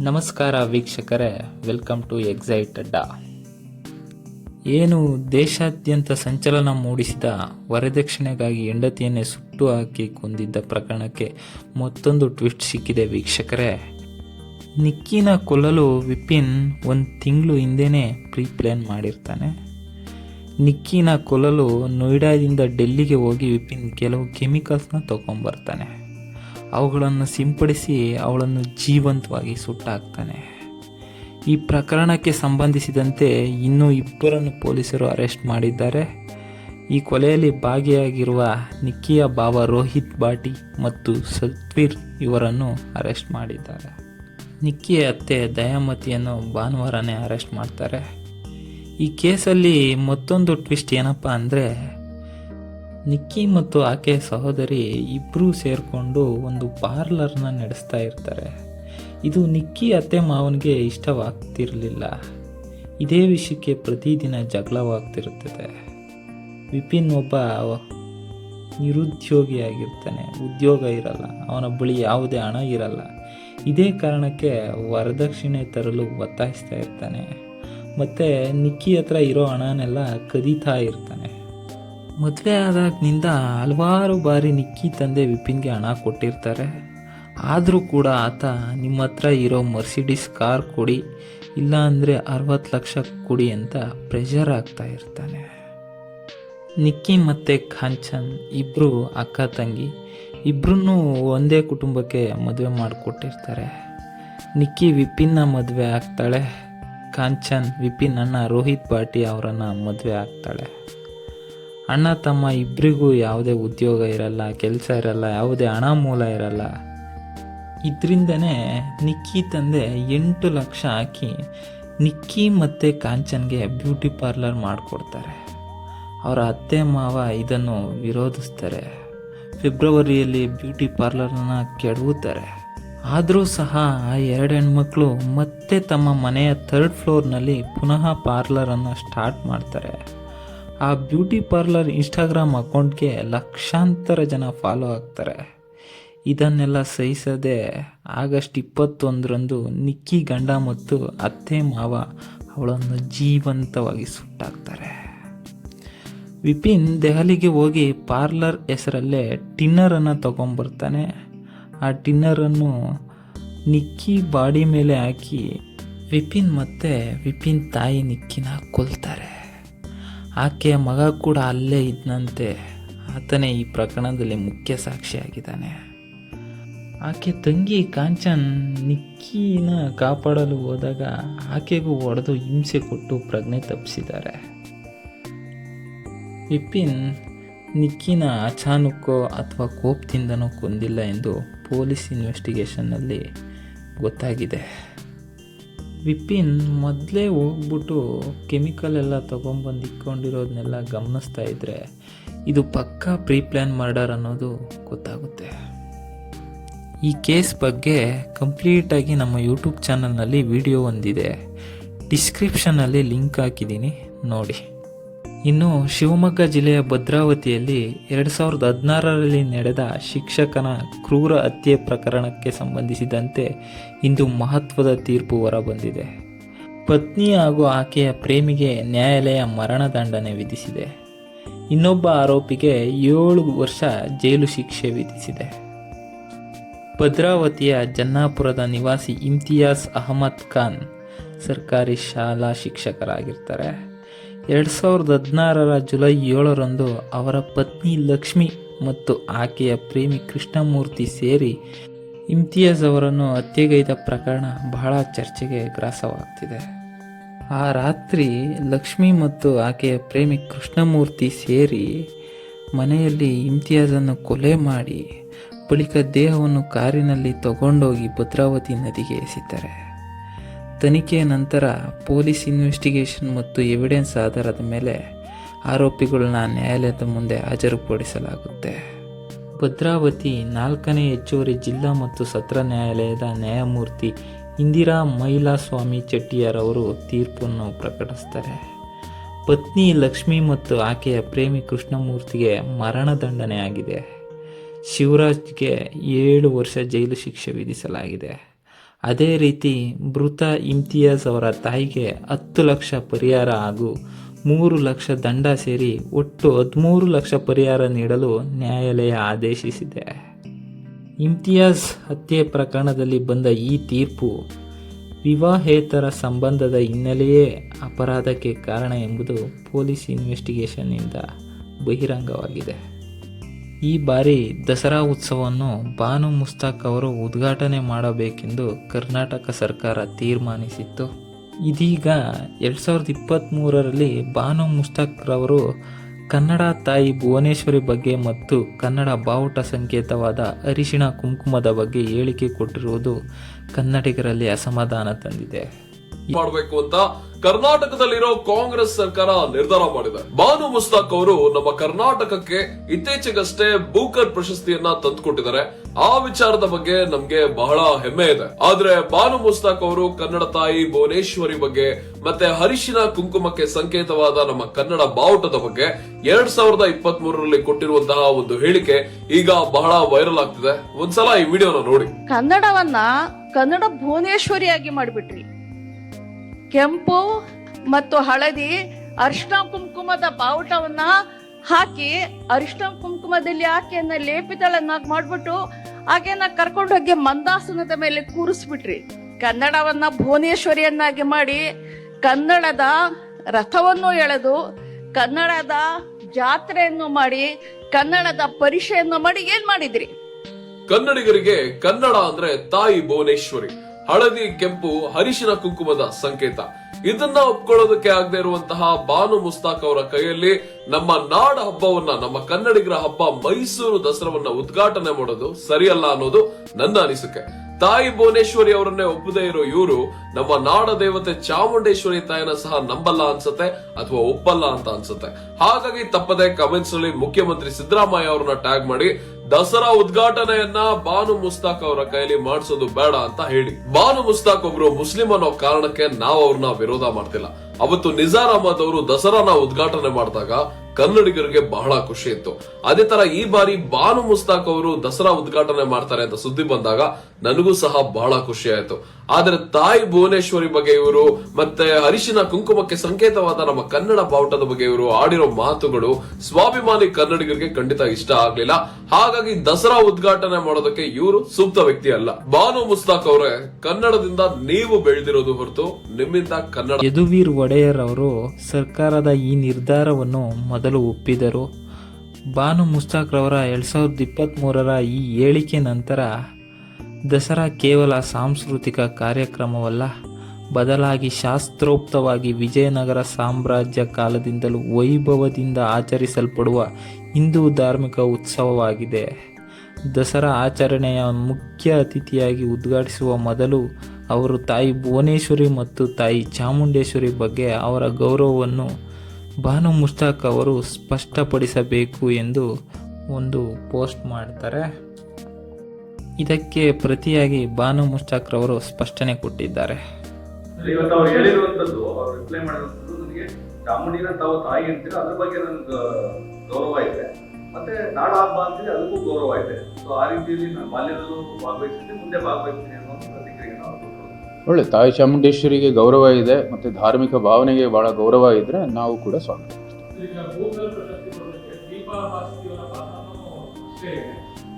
ನಮಸ್ಕಾರ ವೀಕ್ಷಕರೇ welcome to excite ಅಡ್ಡಾ ಏನು ದೇಶಾದ್ಯಂತ ಸಂಚಲನ ಮೂಡಿಸಿದ ವರದಕ್ಷಿಣೆಗಾಗಿ ಹೆಂಡತಿಯನ್ನೇ ಸುಟ್ಟು ಹಾಕಿ ಕೊಂದಿದ್ದ ಪ್ರಕರಣಕ್ಕೆ ಮತ್ತೊಂದು ಟ್ವಿಸ್ಟ್ ಸಿಕ್ಕಿದೆ ವೀಕ್ಷಕರೇ. ನಿಕ್ಕಿನ ಕೊಲ್ಲಲು ವಿಪಿನ್ ಒಂದು ತಿಂಗಳು ಹಿಂದೆನೇ ಪ್ರೀ ಪ್ಲ್ಯಾನ್ ಮಾಡಿರ್ತಾನೆ. ನಿಕ್ಕಿನ ಕೊಲ್ಲಲು ನೋಯ್ಡಾದಿಂದ ಡೆಲ್ಲಿಗೆ ಹೋಗಿ ವಿಪಿನ್ ಕೆಲವು ಕೆಮಿಕಲ್ಸ್ನ ತಗೊಂಬರ್ತಾನೆ. ಅವುಗಳನ್ನು ಸಿಂಪಡಿಸಿ ಅವಳನ್ನು ಜೀವಂತವಾಗಿ ಸುಟ್ಟಾಕ್ತಾನೆ. ಈ ಪ್ರಕರಣಕ್ಕೆ ಸಂಬಂಧಿಸಿದಂತೆ ಇನ್ನೂ ಇಬ್ಬರನ್ನು ಪೊಲೀಸರು ಅರೆಸ್ಟ್ ಮಾಡಿದ್ದಾರೆ. ಈ ಕೊಲೆಯಲ್ಲಿ ಭಾಗಿಯಾಗಿರುವ ನಿಕ್ಕಿಯ ಭಾವ ರೋಹಿತ್ ಬಾಟಿ ಮತ್ತು ಸತ್ವೀರ್ ಇವರನ್ನು ಅರೆಸ್ಟ್ ಮಾಡಿದ್ದಾರೆ. ನಿಕ್ಕಿಯ ಅತ್ತೆ ದಯಾಮತಿಯನ್ನು ಭಾನುವಾರನೇ ಅರೆಸ್ಟ್ ಮಾಡ್ತಾರೆ. ಈ ಕೇಸಲ್ಲಿ ಮತ್ತೊಂದು ಟ್ವಿಸ್ಟ್ ಏನಪ್ಪ ಅಂದರೆ ನಿಕ್ಕಿ ಮತ್ತು ಆಕೆ ಸಹೋದರಿ ಇಬ್ಬರೂ ಸೇರಿಕೊಂಡು ಒಂದು ಪಾರ್ಲರ್ನ ನಡೆಸ್ತಾ ಇರ್ತಾರೆ. ಇದು ನಿಕ್ಕಿ ಅತ್ತೆ ಮಾವನಿಗೆ ಇಷ್ಟವಾಗ್ತಿರಲಿಲ್ಲ. ಇದೇ ವಿಷಯಕ್ಕೆ ಪ್ರತಿದಿನ ಜಗಳವಾಗ್ತಿರುತ್ತದೆ. ವಿಪಿನ್ ಒಬ್ಬ ನಿರುದ್ಯೋಗಿಯಾಗಿರ್ತಾನೆ. ಉದ್ಯೋಗ ಇರಲ್ಲ. ಅವನ ಬಳಿ ಯಾವುದೇ ಹಣ ಇರಲ್ಲ. ಇದೇ ಕಾರಣಕ್ಕೆ ವರದಕ್ಷಿಣೆ ತರಲು ಒತ್ತಾಯಿಸ್ತಾ ಇರ್ತಾನೆ. ಮತ್ತು ನಿಕ್ಕಿ ಹತ್ರ ಇರೋ ಹಣನೆಲ್ಲ ಕದೀತಾ ಇರ್ತಾನೆ. ಮದುವೆ ಆದಾಗಿನಿಂದ ಹಲವಾರು ಬಾರಿ ನಿಕ್ಕಿ ತಂದೆ ವಿಪಿನ್ಗೆ ಹಣ ಕೊಟ್ಟಿರ್ತಾರೆ. ಆದರೂ ಕೂಡ ಆತ ನಿಮ್ಮ ಹತ್ರ ಇರೋ ಮರ್ಸಿಡಿಸ್ ಕಾರ್ ಕೊಡಿ ಇಲ್ಲ ಅಂದರೆ ಅರವತ್ತು ಲಕ್ಷ ಕೊಡಿ ಅಂತ ಪ್ರೆಷರ್ ಆಗ್ತಾ ಇರ್ತಾನೆ. ನಿಕ್ಕಿ ಮತ್ತು ಕಾಂಚನ್ ಇಬ್ಬರು ಅಕ್ಕ ತಂಗಿ ಇಬ್ಬರೂ ಒಂದೇ ಕುಟುಂಬಕ್ಕೆ ಮದುವೆ ಮಾಡಿಕೊಟ್ಟಿರ್ತಾರೆ. ನಿಕ್ಕಿ ವಿಪಿನ್ನ ಮದುವೆ ಆಗ್ತಾಳೆ ಕಾಂಚನ್ ವಿಪಿನ್ ಅಣ್ಣ ರೋಹಿತ್ ಪಾಟಿ ಅವರನ್ನು ಮದುವೆ ಆಗ್ತಾಳೆ. ಅಣ್ಣ, ತಮ್ಮ ಇಬ್ಬರಿಗೂ ಯಾವುದೇ ಉದ್ಯೋಗ ಇರಲ್ಲ, ಕೆಲಸ ಇರಲ್ಲ, ಯಾವುದೇ ಹಣ ಮೂಲ ಇರಲ್ಲ. ಇದರಿಂದನೇ ನಿಕ್ಕಿ ತಂದೆ ಎಂಟು ಲಕ್ಷ ಹಾಕಿ ನಿಕ್ಕಿ ಮತ್ತು ಕಾಂಚನ್ಗೆ ಬ್ಯೂಟಿ ಪಾರ್ಲರ್ ಮಾಡಿಕೊಡ್ತಾರೆ. ಅವರ ಅತ್ತೆ ಮಾವ ಇದನ್ನು ವಿರೋಧಿಸ್ತಾರೆ. ಫೆಬ್ರವರಿಯಲ್ಲಿ ಬ್ಯೂಟಿ ಪಾರ್ಲರ್ನ ಕೆಡವುತ್ತಾರೆ. ಆದರೂ ಸಹ ಆ ಎರಡು ಹೆಣ್ಮಕ್ಳು ಮತ್ತೆ ತಮ್ಮ ಮನೆಯ ಥರ್ಡ್ ಫ್ಲೋರ್ನಲ್ಲಿ ಪುನಃ ಪಾರ್ಲರನ್ನು ಸ್ಟಾರ್ಟ್ ಮಾಡ್ತಾರೆ. ಆ ಬ್ಯೂಟಿ ಪಾರ್ಲರ್ ಇನ್ಸ್ಟಾಗ್ರಾಮ್ ಅಕೌಂಟ್ಗೆ ಲಕ್ಷಾಂತರ ಜನ ಫಾಲೋ ಆಗ್ತಾರೆ. ಇದನ್ನೆಲ್ಲ ಸಹಿಸದೆ ಆಗಸ್ಟ್ ಇಪ್ಪತ್ತೊಂದರಂದು ನಿಕ್ಕಿ ಗಂಡ ಮತ್ತು ಅತ್ತೆ ಮಾವ ಅವಳನ್ನು ಜೀವಂತವಾಗಿ ಸುಟ್ಟಾಕ್ತಾರೆ. ವಿಪಿನ್ ದೆಹಲಿಗೆ ಹೋಗಿ ಪಾರ್ಲರ್ ಹೆಸರಲ್ಲೇ ಟಿನ್ನರನ್ನು ತಗೊಂಬರ್ತಾನೆ ಆ ಟಿನ್ನರನ್ನು ನಿಕ್ಕಿ ಬಾಡಿ ಮೇಲೆ ಹಾಕಿ ವಿಪಿನ್ ಮತ್ತೆ ವಿಪಿನ್ ತಾಯಿ ನಿಕ್ಕಿನ ಕೊಲ್ತಾರೆ. ಆಕೆಯ ಮಗ ಕೂಡ ಅಲ್ಲೇ ಇದ್ದಂತೆ ಆತನೇ ಈ ಪ್ರಕರಣದಲ್ಲಿ ಮುಖ್ಯ ಸಾಕ್ಷಿಯಾಗಿದ್ದಾನೆ. ಆಕೆ ತಂಗಿ ಕಾಂಚನ್ ನಿಕ್ಕಿನ ಕಾಪಾಡಲು ಹೋದಾಗ ಆಕೆಗೂ ಹೊಡೆದು ಹಿಂಸೆ ಕೊಟ್ಟು ಪ್ರಜ್ಞೆ ತಪ್ಪಿಸಿದ್ದಾರೆ. ವಿಪಿನ್ ನಿಕ್ಕಿನ ಅಚಾನಕ್ಕೋ ಅಥವಾ ಕೋಪದಿಂದನೋ ಕೊಂದಿಲ್ಲ ಎಂದು ಪೊಲೀಸ್ ಇನ್ವೆಸ್ಟಿಗೇಷನ್ನಲ್ಲಿ ಗೊತ್ತಾಗಿದೆ. ವಿಪಿನ್ ಮೊದಲೇ ಹೋಗ್ಬಿಟ್ಟು ಕೆಮಿಕಲ್ ಎಲ್ಲ ತೊಗೊಂಬಂದು ಇಕ್ಕೊಂಡಿರೋದನ್ನೆಲ್ಲ ಗಮನಿಸ್ತಾ ಇದ್ದರೆ ಇದು ಪಕ್ಕಾ ಪ್ರೀ ಪ್ಲ್ಯಾನ್ ಮರ್ಡರ್ ಅನ್ನೋದು ಗೊತ್ತಾಗುತ್ತೆ. ಈ ಕೇಸ್ ಬಗ್ಗೆ ಕಂಪ್ಲೀಟಾಗಿ ನಮ್ಮ ಯೂಟ್ಯೂಬ್ ಚಾನಲ್ನಲ್ಲಿ ವಿಡಿಯೋ ಒಂದಿದೆ. ಡಿಸ್ಕ್ರಿಪ್ಷನಲ್ಲಿ ಲಿಂಕ್ ಹಾಕಿದ್ದೀನಿ, ನೋಡಿ. ಇನ್ನು ಶಿವಮೊಗ್ಗ ಜಿಲ್ಲೆಯ ಭದ್ರಾವತಿಯಲ್ಲಿ ಎರಡು ಸಾವಿರದ ಹದಿನಾರರಲ್ಲಿ ನಡೆದ ಶಿಕ್ಷಕನ ಕ್ರೂರ ಹತ್ಯೆ ಪ್ರಕರಣಕ್ಕೆ ಸಂಬಂಧಿಸಿದಂತೆ ಇಂದು ಮಹತ್ವದ ತೀರ್ಪು ಹೊರಬಂದಿದೆ. ಪತ್ನಿ ಹಾಗೂ ಆಕೆಯ ಪ್ರೇಮಿಗೆ ನ್ಯಾಯಾಲಯ ಮರಣದಂಡನೆ ವಿಧಿಸಿದೆ. ಇನ್ನೊಬ್ಬ ಆರೋಪಿಗೆ ಏಳು ವರ್ಷ ಜೈಲು ಶಿಕ್ಷೆ ವಿಧಿಸಿದೆ. ಭದ್ರಾವತಿಯ ಜನ್ನಾಪುರದ ನಿವಾಸಿ ಇಮ್ತಿಯಾಸ್ ಅಹಮದ್ ಖಾನ್ ಸರ್ಕಾರಿ ಶಾಲಾ ಶಿಕ್ಷಕರಾಗಿರ್ತಾರೆ. ಎರಡು ಸಾವಿರದ ಹದಿನಾರರ ಜುಲೈ ಏಳರಂದು ಅವರ ಪತ್ನಿ ಲಕ್ಷ್ಮಿ ಮತ್ತು ಆಕೆಯ ಪ್ರೇಮಿ ಕೃಷ್ಣಮೂರ್ತಿ ಸೇರಿ ಇಮ್ತಿಯಾಜ್ ಅವರನ್ನು ಹತ್ಯೆಗೈದ ಪ್ರಕರಣ ಬಹಳ ಚರ್ಚೆಗೆ ಗ್ರಾಸವಾಗ್ತಿದೆ. ಆ ರಾತ್ರಿ ಲಕ್ಷ್ಮಿ ಮತ್ತು ಆಕೆಯ ಪ್ರೇಮಿ ಕೃಷ್ಣಮೂರ್ತಿ ಸೇರಿ ಮನೆಯಲ್ಲಿ ಇಮ್ತಿಯಾಜನ್ನು ಕೊಲೆ ಮಾಡಿ ಬಳಿಕ ದೇಹವನ್ನು ಕಾರಿನಲ್ಲಿ ತಗೊಂಡೋಗಿ ಭದ್ರಾವತಿ ನದಿಗೆ ಎಸೆತಾರೆ ತನಿಖೆಯ ನಂತರ ಪೊಲೀಸ್ ಇನ್ವೆಸ್ಟಿಗೇಷನ್ ಮತ್ತು ಎವಿಡೆನ್ಸ್ ಆಧಾರದ ಮೇಲೆ ಆರೋಪಿಗಳನ್ನ ನ್ಯಾಯಾಲಯದ ಮುಂದೆ ಹಾಜರುಪಡಿಸಲಾಗುತ್ತೆ. ಭದ್ರಾವತಿ ನಾಲ್ಕನೇ ಹೆಚ್ಚುವರಿ ಜಿಲ್ಲಾ ಮತ್ತು ಸತ್ರ ನ್ಯಾಯಾಲಯದ ನ್ಯಾಯಮೂರ್ತಿ ಇಂದಿರಾ ಮೈಲಾಸ್ವಾಮಿ ಚೆಟ್ಟಿಯಾರವರು ತೀರ್ಪನ್ನು ಪ್ರಕಟಿಸ್ತಾರೆ. ಪತ್ನಿ ಲಕ್ಷ್ಮಿ ಮತ್ತು ಆಕೆಯ ಪ್ರೇಮಿ ಕೃಷ್ಣಮೂರ್ತಿಗೆ ಮರಣದಂಡನೆ ಆಗಿದೆ ಶಿವರಾಜ್ಗೆ ಏಳು ವರ್ಷ ಜೈಲು ಶಿಕ್ಷೆ ವಿಧಿಸಲಾಗಿದೆ. ಅದೇ ರೀತಿ ಮೃತ ಇಮ್ತಿಯಾಜ್ ಅವರ ತಾಯಿಗೆ ಹತ್ತು ಲಕ್ಷ ಪರಿಹಾರ ಹಾಗೂ ಮೂರು ಲಕ್ಷ ದಂಡ ಸೇರಿ ಒಟ್ಟು ಹದಿಮೂರು ಲಕ್ಷ ಪರಿಹಾರ ನೀಡಲು ನ್ಯಾಯಾಲಯ ಆದೇಶಿಸಿದೆ. ಇಮ್ತಿಯಾಜ್ ಹತ್ಯೆ ಪ್ರಕರಣದಲ್ಲಿ ಬಂದ ಈ ತೀರ್ಪು ವಿವಾಹೇತರ ಸಂಬಂಧದ ಹಿನ್ನೆಲೆಯೇ ಅಪರಾಧಕ್ಕೆ ಕಾರಣ ಎಂಬುದು ಪೊಲೀಸ್ ಇನ್ವೆಸ್ಟಿಗೇಷನ್ನಿಂದ ಬಹಿರಂಗವಾಗಿದೆ. ಈ ಬಾರಿ ದಸರಾ ಉತ್ಸವವನ್ನು ಬಾನು ಮುಸ್ತಾಕ್ ಅವರು ಉದ್ಘಾಟನೆ ಮಾಡಬೇಕೆಂದು ಕರ್ನಾಟಕ ಸರ್ಕಾರ ತೀರ್ಮಾನಿಸಿತ್ತು. ಇದೀಗ ಎರಡು ಸಾವಿರದ ಇಪ್ಪತ್ತ್ಮೂರರಲ್ಲಿ ಬಾನು ಮುಸ್ತಾಕ್ರವರು ಕನ್ನಡ ತಾಯಿ ಭುವನೇಶ್ವರಿ ಬಗ್ಗೆ ಮತ್ತು ಕನ್ನಡ ಬಾವುಟ ಸಂಕೇತವಾದ ಅರಿಶಿಣ ಕುಂಕುಮದ ಬಗ್ಗೆ ಹೇಳಿಕೆ ಕೊಟ್ಟಿರುವುದು ಕನ್ನಡಿಗರಲ್ಲಿ ಅಸಮಾಧಾನ ತಂದಿದೆ. ಮಾಡಬೇಕು ಅಂತ ಕರ್ನಾಟಕದಲ್ಲಿರೋ ಕಾಂಗ್ರೆಸ್ ಸರ್ಕಾರ ನಿರ್ಧಾರ ಮಾಡಿದೆ. ಬಾನು ಮುಸ್ತಾಕ್ ಅವರು ನಮ್ಮ ಕರ್ನಾಟಕಕ್ಕೆ ಇತ್ತೀಚೆಗಷ್ಟೇ ಬೂಕರ್ ಪ್ರಶಸ್ತಿಯನ್ನ ತಂದುಕೊಟ್ಟಿದ್ದಾರೆ. ಆ ವಿಚಾರದ ಬಗ್ಗೆ ನಮ್ಗೆ ಬಹಳ ಹೆಮ್ಮೆ ಇದೆ. ಆದ್ರೆ ಬಾನು ಮುಸ್ತಾಕ್ ಅವರು ಕನ್ನಡ ತಾಯಿ ಭುವನೇಶ್ವರಿ ಬಗ್ಗೆ ಮತ್ತೆ ಹರಿಶಿನ ಕುಂಕುಮಕ್ಕೆ ಸಂಕೇತವಾದ ನಮ್ಮ ಕನ್ನಡ ಬಾವುಟದ ಬಗ್ಗೆ ಎರಡ್ ಸಾವಿರದ ಇಪ್ಪತ್ತ್ ಮೂರರಲ್ಲಿ ಕೊಟ್ಟಿರುವಂತಹ ಒಂದು ಹೇಳಿಕೆ ಈಗ ಬಹಳ ವೈರಲ್ ಆಗ್ತಿದೆ. ಒಂದ್ಸಲ ಈ ವಿಡಿಯೋನ ನೋಡಿ. ಕನ್ನಡವನ್ನ ಕನ್ನಡ ಭುವನೇಶ್ವರಿಯಾಗಿ ಮಾಡಿಬಿಟ್ರಿ. ಕೆಂಪು ಮತ್ತು ಹಳದಿ ಅರಿಶಿನ ಕುಂಕುಮದ ಬಾವುಟವನ್ನ ಹಾಕಿ ಅರಿಶಿನ ಕುಂಕುಮದಲ್ಲಿ ಆಕೆಯನ್ನ ಲೇಪಿತಳನ್ನಾಗಿ ಮಾಡ್ಬಿಟ್ಟು ಆಕೆಯನ್ನ ಕರ್ಕೊಂಡೋಗಿ ಮಂದಾಸನದ ಮೇಲೆ ಕೂರಿಸ್ಬಿಟ್ರಿ. ಕನ್ನಡವನ್ನ ಭುವನೇಶ್ವರಿಯನ್ನಾಗಿ ಮಾಡಿ ಕನ್ನಡದ ರಥವನ್ನು ಎಳೆದು ಕನ್ನಡದ ಜಾತ್ರೆಯನ್ನು ಮಾಡಿ ಕನ್ನಡದ ಪರಿಷೆಯನ್ನು ಮಾಡಿ ಏನ್ ಮಾಡಿದ್ರಿ? ಕನ್ನಡಿಗರಿಗೆ ಕನ್ನಡ ಅಂದ್ರೆ ತಾಯಿ ಭುವನೇಶ್ವರಿ. ಹಳದಿ ಕೆಂಪು ಹರಿಶಿನ ಕುಂಕುಮದ ಸಂಕೇತ. ಇದನ್ನ ಒಪ್ಕೊಳ್ಳೋದಕ್ಕೆ ಆಗದೆ ಇರುವಂತಹ ಬಾನು ಮುಸ್ತಾಕ್ ಅವರ ಕೈಯಲ್ಲಿ ನಮ್ಮ ನಾಡ ಹಬ್ಬವನ್ನ, ನಮ್ಮ ಕನ್ನಡಿಗರ ಹಬ್ಬ ಮೈಸೂರು ದಸರಾವನ್ನ ಉದ್ಘಾಟನೆ ಮಾಡೋದು ಸರಿಯಲ್ಲ ಅನ್ನೋದು ನನ್ನ ಅನಿಸಿಕೆ. ತಾಯಿ ಭುವನೇಶ್ವರಿ ಅವರನ್ನೇ ಒಪ್ಪದೇ ಇರೋ ಇವರು ನಮ್ಮ ನಾಡ ದೇವತೆ ಚಾಮುಂಡೇಶ್ವರಿ ತಾಯಿನ ಸಹ ನಂಬಲ್ಲ ಅನ್ಸುತ್ತೆ ಅಥವಾ ಒಪ್ಪಲ್ಲ ಅಂತ ಅನ್ಸುತ್ತೆ. ಹಾಗಾಗಿ ತಪ್ಪದೆ ಕಮೆಂಟ್ಸ್ನಲ್ಲಿ ಮುಖ್ಯಮಂತ್ರಿ ಸಿದ್ದರಾಮಯ್ಯ ಅವರನ್ನ ಟ್ಯಾಗ್ ಮಾಡಿ, ದಸರಾ ಉದ್ಘಾಟನೆಯನ್ನ ಬಾನು ಮುಸ್ತಾಕ್ ಅವರ ಕೈಲಿ ಮಾಡಿಸೋದು ಬೇಡ ಅಂತ ಹೇಳಿ. ಬಾನು ಮುಸ್ತಾಕ್ ಒಬ್ರು ಮುಸ್ಲಿಂ ಅನ್ನೋ ಕಾರಣಕ್ಕೆ ನಾವು ಅವ್ರನ್ನ ವಿರೋಧ ಮಾಡ್ತಿಲ್ಲ. ಅವತ್ತು ನಿಜಾರ್ ಅಹಮದ್ ಅವರು ದಸರಾನ ಉದ್ಘಾಟನೆ ಮಾಡಿದಾಗ ಕನ್ನಡಿಗರಿಗೆ ಬಹಳ ಖುಷಿ ಇತ್ತು. ಅದೇ ತರ ಈ ಬಾರಿ ಬಾನು ಮುಸ್ತಾಕ್ ಅವರು ದಸರಾ ಉದ್ಘಾಟನೆ ಮಾಡ್ತಾರೆ ಅಂತ ಸುದ್ದಿ ಬಂದಾಗ ನನಗೂ ಸಹ ಬಹಳ ಖುಷಿ ಆಯ್ತು. ಆದ್ರೆ ತಾಯಿ ಭುವನೇಶ್ವರಿ ಬಗ್ಗೆ ಇವರು ಮತ್ತೆ ಅರಿಶಿನ ಕುಂಕುಮಕ್ಕೆ ಸಂಕೇತವಾದ ನಮ್ಮ ಕನ್ನಡ ಬಾವುಟದ ಬಗ್ಗೆ ಇವರು ಆಡಿರೋ ಮಾತುಗಳು ಸ್ವಾಭಿಮಾನಿ ಕನ್ನಡಿಗರಿಗೆ ಖಂಡಿತ ಇಷ್ಟ ಆಗ್ಲಿಲ್ಲ. ಹಾಗಾಗಿ ದಸರಾ ಉದ್ಘಾಟನೆ ಮಾಡೋದಕ್ಕೆ ಇವರು ಸೂಕ್ತ ವ್ಯಕ್ತಿ ಅಲ್ಲ. ಬಾನು ಮುಸ್ತಾಕ್ ಅವರೇ, ಕನ್ನಡದಿಂದ ನೀವು ಬೆಳೆದಿರೋದು ಹೊರತು ನಿಮ್ಮಿಂದ ಕನ್ನಡ ಯದುವೀರ್ ಒಡೆಯರ್ ಅವರು ಸರ್ಕಾರದ ಈ ನಿರ್ಧಾರವನ್ನು ಮೊದಲು ಒಪ್ಪಿದರು. ಬಾನು ಮುಸ್ತಾಕ್ರವರ ಎರಡ್ ಸಾವಿರದ ಇಪ್ಪತ್ತ್ಮೂರರ ಈ ಹೇಳಿಕೆ ನಂತರ ದಸರಾ ಕೇವಲ ಸಾಂಸ್ಕೃತಿಕ ಕಾರ್ಯಕ್ರಮವಲ್ಲ, ಬದಲಾಗಿ ಶಾಸ್ತ್ರೋಕ್ತವಾಗಿ ವಿಜಯನಗರ ಸಾಮ್ರಾಜ್ಯ ಕಾಲದಿಂದಲೂ ವೈಭವದಿಂದ ಆಚರಿಸಲ್ಪಡುವ ಹಿಂದೂ ಧಾರ್ಮಿಕ ಉತ್ಸವವಾಗಿದೆ. ದಸರಾ ಆಚರಣೆಯ ಮುಖ್ಯ ಅತಿಥಿಯಾಗಿ ಉದ್ಘಾಟಿಸುವ ಮೊದಲು ಅವರು ತಾಯಿ ಭುವನೇಶ್ವರಿ ಮತ್ತು ತಾಯಿ ಚಾಮುಂಡೇಶ್ವರಿ ಬಗ್ಗೆ ಅವರ ಗೌರವವನ್ನು ಬಾನು ಮುಸ್ತಾಕ್ ಅವರು ಸ್ಪಷ್ಟಪಡಿಸಬೇಕು ಎಂದು ಒಂದು ಪೋಸ್ಟ್ ಮಾಡ್ತಾರೆ. ಇದಕ್ಕೆ ಪ್ರತಿಯಾಗಿ ಬಾನು ಮುಸ್ತಾಕ್ರವರು ಸ್ಪಷ್ಟನೆ ಕೊಟ್ಟಿದ್ದಾರೆ. ಇವತ್ತು ಅವ್ರು ಹೇಳಿರುವಂತದ್ದು ಅವ್ರು ರಿಪ್ಲೈ ಮಾಡಿರುವಂತದ್ದು ನನಗೆ ಚಾಮುಂಡಿನ ತಾವು ತಾಯಿ ಅಂತೀರ ಅದ್ರ ಬಗ್ಗೆ ನನ್ಗೆ ಗೌರವ ಇದೆ. ಮತ್ತೆ ನಾಡ ಹಬ್ಬ ಅದಕ್ಕೂ ಗೌರವ ಇದೆ. ಸೊ ಆ ರೀತಿಯಲ್ಲಿ ನಾನು ಬಾಲ್ಯದಲ್ಲೂ ಭಾಗವಹಿಸ್ತೀನಿ ಮುಂದೆ ಭಾಗವಹಿಸ್ತೀನಿ ಅನ್ನೋ ಪ್ರತಿಕ್ರಿಯೆ ನಾವು ಒಳ್ಳೆ ತಾಯಿ ಚಾಮುಂಡೇಶ್ವರಿಗೆ ಗೌರವ ಇದೆ ಮತ್ತೆ ಧಾರ್ಮಿಕ ಭಾವನೆಗೆ ಬಹಳ ಗೌರವ ಇದ್ರೆ ನಾವು ಕೂಡ ಸ್ವಾಗತ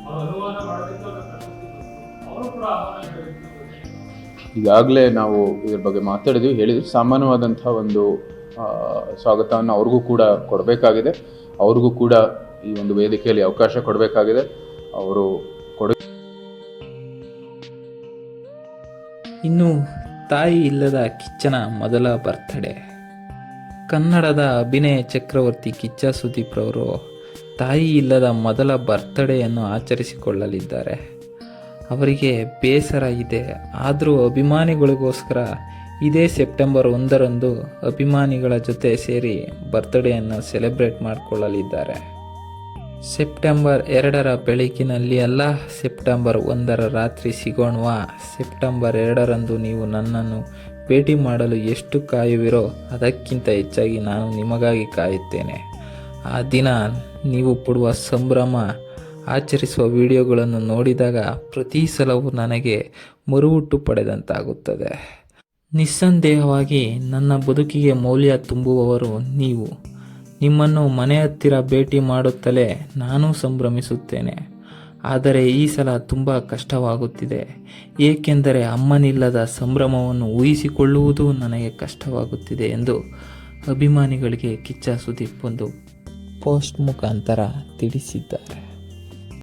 ಅವ್ರು ಅನುವಾದ ಮಾಡೋದಕ್ಕೆ ಈಗಾಗಲೇ ನಾವು ಇದ್ರ ಬಗ್ಗೆ ಮಾತಾಡಿದ್ವಿ, ಹೇಳಿದ್ವಿ. ಸಾಮಾನ್ಯವಾದಂಥ ಒಂದು ಸ್ವಾಗತವನ್ನು ಅವ್ರಿಗೂ ಕೂಡ ಕೊಡಬೇಕಾಗಿದೆ. ಅವ್ರಿಗೂ ಕೂಡ ಈ ಒಂದು ವೇದಿಕೆಯಲ್ಲಿ ಅವಕಾಶ ಕೊಡಬೇಕಾಗಿದೆ. ಅವರು ಕೊಡ ಇನ್ನು ತಾಯಿ ಇಲ್ಲದ ಕಿಚ್ಚನ ಮೊದಲ ಬರ್ತ್ಡೇ. ಕನ್ನಡದ ಅಭಿನಯ ಚಕ್ರವರ್ತಿ ಕಿಚ್ಚ ಸುದೀಪ್ ರವರು ತಾಯಿ ಇಲ್ಲದ ಮೊದಲ ಬರ್ತ್ಡೇಯನ್ನು ಆಚರಿಸಿಕೊಳ್ಳಲಿದ್ದಾರೆ. ಅವರಿಗೆ ಬೇಸರ ಇದೆ. ಆದರೂ ಅಭಿಮಾನಿಗಳಿಗೋಸ್ಕರ ಇದೇ ಸೆಪ್ಟೆಂಬರ್ ಒಂದರಂದು ಅಭಿಮಾನಿಗಳ ಜೊತೆ ಸೇರಿ ಬರ್ತ್ಡೇಯನ್ನು ಸೆಲೆಬ್ರೇಟ್ ಮಾಡಿಕೊಳ್ಳಲಿದ್ದಾರೆ. ಸೆಪ್ಟೆಂಬರ್ ಎರಡರ ಬೆಳಕಿನಲ್ಲಿ ಅಲ್ಲ, ಸೆಪ್ಟೆಂಬರ್ ಒಂದರ ರಾತ್ರಿ ಸಿಗೋಣವಾ? ಸೆಪ್ಟೆಂಬರ್ ಎರಡರಂದು ನೀವು ನನ್ನನ್ನು ಭೇಟಿ ಮಾಡಲು ಎಷ್ಟು ಕಾಯುವಿರೋ ಅದಕ್ಕಿಂತ ಹೆಚ್ಚಾಗಿ ನಾನು ನಿಮಗಾಗಿ ಕಾಯುತ್ತೇನೆ. ಆ ದಿನ ನೀವು ಪಡುವ ಸಂಭ್ರಮ ಆಚರಿಸುವ ವಿಡಿಯೋಗಳನ್ನು ನೋಡಿದಾಗ ಪ್ರತಿ ಸಲವೂ ನನಗೆ ಮರುಹುಟ್ಟು ಪಡೆದಂತಾಗುತ್ತದೆ. ನಿಸ್ಸಂದೇಹವಾಗಿ ನನ್ನ ಬದುಕಿಗೆ ಮೌಲ್ಯ ತುಂಬುವವರು ನೀವು. ನಿಮ್ಮನ್ನು ಮನೆ ಹತ್ತಿರ ಭೇಟಿ ಮಾಡುತ್ತಲೇ ನಾನೂ ಸಂಭ್ರಮಿಸುತ್ತೇನೆ. ಆದರೆ ಈ ಸಲ ತುಂಬ ಕಷ್ಟವಾಗುತ್ತಿದೆ. ಏಕೆಂದರೆ ಅಮ್ಮನಿಲ್ಲದ ಸಂಭ್ರಮವನ್ನು ಊಹಿಸಿಕೊಳ್ಳುವುದು ನನಗೆ ಕಷ್ಟವಾಗುತ್ತಿದೆ ಎಂದು ಅಭಿಮಾನಿಗಳಿಗೆ ಕಿಚ್ಚ ಸುದೀಪ್ ಒಂದು ಪೋಸ್ಟ್ ಮುಖಾಂತರ ತಿಳಿಸಿದ್ದಾರೆ.